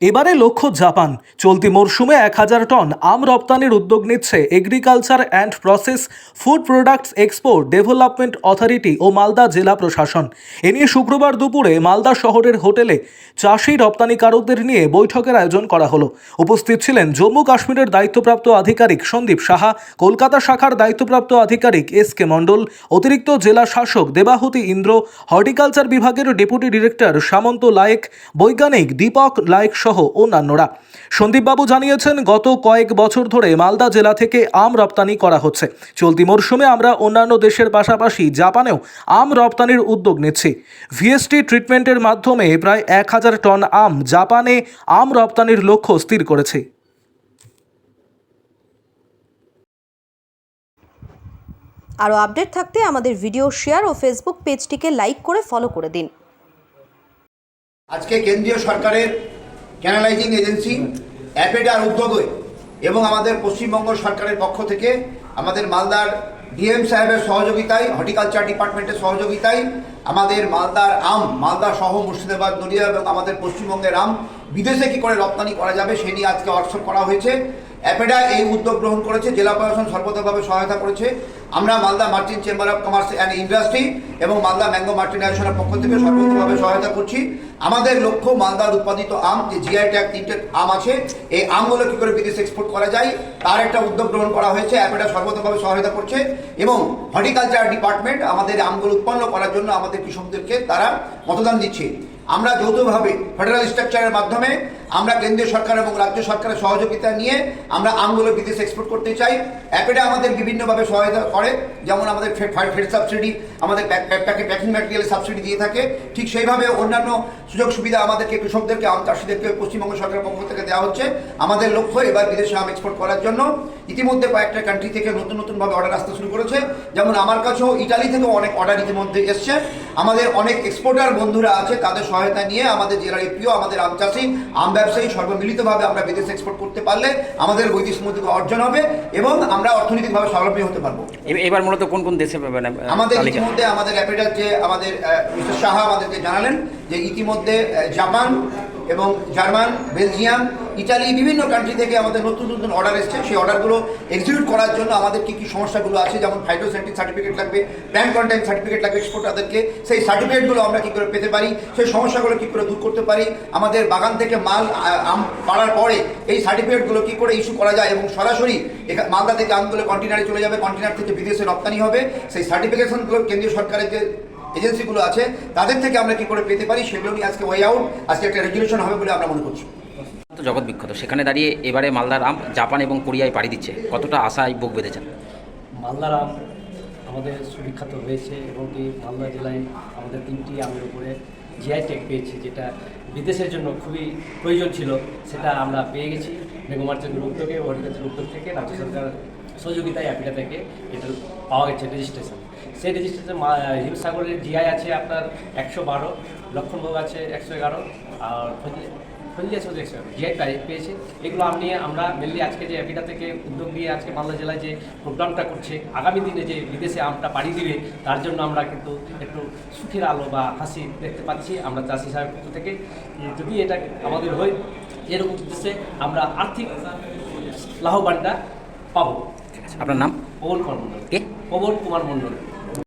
এবারে লক্ষ্য জাপান। চলতি মরশুমে এক হাজার টন আম রপ্তানির উদ্যোগ নিচ্ছে agriculture and process food products export development authority ও মালদা জেলা প্রশাসন। এ নিয়ে শুক্রবার দুপুরে মালদা শহরের হোটেলে চাষি রপ্তানিকারকদের নিয়ে বৈঠকের আয়োজন করা হলো। উপস্থিত ছিলেন জম্মু কাশ্মীরের দায়িত্বপ্রাপ্ত আধিকারিক সন্দীপ সাহা, কলকাতা শাখার দায়িত্বপ্রাপ্ত আধিকারিক এস কে মণ্ডল, অতিরিক্ত জেলা শাসক দেবাহুতি ইন্দ্র, হর্টিকালচার বিভাগের ডেপুটি ডিরেক্টর সামন্ত লায়েক, বৈজ্ঞানিক দীপক লায়েক সহ অন্যান্যরা। সন্দীপবাবু জানিয়েছেন গত কয়েক বছর ধরে মালদা জেলা থেকে আম রপ্তানি করা হচ্ছে। চলতি মরশুমে আমরা অন্যান্য দেশের পাশাপাশি জাপানেও আম রপ্তানির উদ্যোগ নিচ্ছি। ভিএসটি ট্রিটমেন্টের মাধ্যমে প্রায় এক হাজার টন আম জাপানে আম রপ্তানির লক্ষ্য স্থির করেছে। আরও আপডেট থাকতে আমাদের ভিডিও শেয়ার ও ফেসবুক পেজটিকে লাইক করে ফলো করে দিন। আজকে কেন্দ্রীয় সরকারের ক্যানালাইজিং এজেন্সি অ্যাপেডার উদ্যোগে এবং আমাদের পশ্চিমবঙ্গ সরকারের পক্ষ থেকে আমাদের মালদার ডিএম সাহেবের সহযোগিতায়, হর্টিকালচার ডিপার্টমেন্টের সহযোগিতায় আমাদের মালদার আম, মালদা সহ মুর্শিদাবাদ, নদিয়া এবং আমাদের পশ্চিমবঙ্গের আম বিদেশে কি করে রপ্তানি করা যাবে, সে নিয়ে আজকে ওয়ার্কশপ করা হয়েছে। অ্যাপেডা এই উদ্যোগ গ্রহণ করেছে, জেলা প্রশাসন সর্বতভাবে সহায়তা করেছে। আমরা Malda merchant chamber of commerce and industry এবং মালদা ম্যাঙ্গো মার্চেন্ট অ্যাসোসিয়েশনের পক্ষ থেকে সর্বতভাবে সহায়তা করছি। আমাদের লক্ষ্য মালদার উৎপাদিত আম, যে জিআই ট্যাগ তিনটে আম আছে, এই আমগুলো কী করে বিদেশে এক্সপোর্ট করা যায়, তার একটা উদ্যোগ গ্রহণ করা হয়েছে, অ্যাপেডা সর্বতভাবে সহায়তা করছে। এবং হর্টিকালচার ডিপার্টমেন্ট আমাদের আমগুলো উৎপন্ন করার জন্য আমাদের কৃষকদেরকে তারা মতদান দিচ্ছে। আমরা যৌথভাবে ফেডারেল স্ট্রাকচারের মাধ্যমে আমরা কেন্দ্রীয় সরকার এবং রাজ্য সরকারের সহযোগিতা নিয়ে আমরা আমগুলো বিদেশে এক্সপোর্ট করতে চাই। অ্যাপেডা আমাদের বিভিন্নভাবে সহায়তা করে। যেমন আমাদের ফেড সাবসিডি আমাদের প্যাকিং ম্যাটেরিয়াল সাবসিডি দিয়ে থাকে। ঠিক সেইভাবে অন্যান্য সুযোগ সুবিধা আমাদেরকে কৃষকদেরকে আম চাষিদেরকে পশ্চিমবঙ্গ সরকারের পক্ষ থেকে দেওয়া হচ্ছে। আমাদের লক্ষ্য এবার বিদেশে আম এক্সপোর্ট করার জন্য। ইতিমধ্যে কয়েকটা কান্ট্রি থেকে নতুন নতুনভাবে অর্ডার আসতে শুরু করেছে। যেমন আমার কাছেও ইটালি থেকেও অনেক অর্ডার ইতিমধ্যে এসছে। আমাদের অনেক এক্সপোর্টার বন্ধুরা আছে, তাদের সহায়তা নিয়ে আমাদের জেলার এপিও আমাদের আম চাষি আম ব্যবসায়ী সর্বমিলিতভাবে আমরা বিদেশে এক্সপোর্ট করতে পারলে আমাদের বৈদেশিক মুদ্রা অর্জন হবে এবং আমরা অর্থনৈতিকভাবে স্বাবলম্বী হতে পারব এবার মূলত কোন কোন দেশে পাবেন আমাদের? ইতিমধ্যে আমাদের ক্যাপিটাল যে আমাদের মিস্টার সাহা আমাদেরকে জানালেন যে ইতিমধ্যে জাপান এবং জার্মান, বেলজিয়াম ইটালি বিভিন্ন কান্ট্রি থেকে আমাদের নতুন নতুন অর্ডার এসছে। সেই অর্ডারগুলো এক্সিকিউট করার জন্য আমাদের কী কী সমস্যাগুলো আছে? যেমন ফাইটোসেন্টিক সার্টিফিকেট লাগবে প্যান কন্টেন্ট সার্টিফিকেট লাগবে এক্সপোর্টারদেরকে সেই সার্টিফিকেটগুলো আমরা কী করে পেতে পারি? সেই সমস্যাগুলো কী করে দূর করতে পারি? আমাদের বাগান থেকে মাল আম পাড়ার পরে এই সার্টিফিকেটগুলো কী করে ইস্যু করা যায়? এবং সরাসরি মালদা থেকে আমগুলো কন্টেনারে চলে যাবে কন্টেনার থেকে বিদেশে রপ্তানি হবে। সেই সার্টিফিকেশনগুলো কেন্দ্রীয় সরকারের যে এজেন্সিগুলো আছে তাদের থেকে আমরা কি করে পেতে পারি সেগুলো নিয়ে আজকে ওয়ে আউট আজকে একটা রেজুলেশন হবে বলে আমরা মনে করছি। জগৎ বিখ্যাত সেখানে দাঁড়িয়ে এবারে মালদার আম জাপান এবং কোরিয়ায় পাড়ি দিচ্ছে। কতটা আশায় বুক বেঁধেছেন? মালদার আম আমাদের সুবিখ্যাত হয়েছে এবং কি মালদা জেলায় আমাদের তিনটি আমের উপরে জিআই ট্যাগ পেয়েছি যেটা বিদেশের জন্য খুবই প্রয়োজন ছিল সেটা আমরা পেয়ে গেছি। মেঘমার্চের উদ্যোগে হরিকাছের উদ্যোগ থেকে রাজ্য সরকার সহযোগিতায় অ্যাপিটা থেকে এটা পাওয়া গেছে রেজিস্ট্রেশন সেই রেজিস্ট্রেশন হিমসাগরের জিআই আছে আপনার একশো বারো, লক্ষণভোগ আছে একশো এগারো, আর ফজলি- ফজলিয়া জিআই পেয়েছে। এগুলো আমি নিয়ে আমরা মেনলি আজকে যে অ্যাপিটা থেকে উদ্যোগ নিয়ে আজকে মালদা জেলায় যে প্রোগ্রামটা করছে, আগামী দিনে যে বিদেশে আমটা পাড়ি দিবে, তার জন্য আমরা কিন্তু একটু সুখের আলো বা হাসি দেখতে পাচ্ছি আমরা চাষি সাহেবের পক্ষ থেকে। যদি এটা আমাদের হয় এর উদ্দেশ্যে আমরা আর্থিক লাভবানটা পাবো। আপনার নাম? পবন কুমার কে? পবন কুমার মণ্ডল।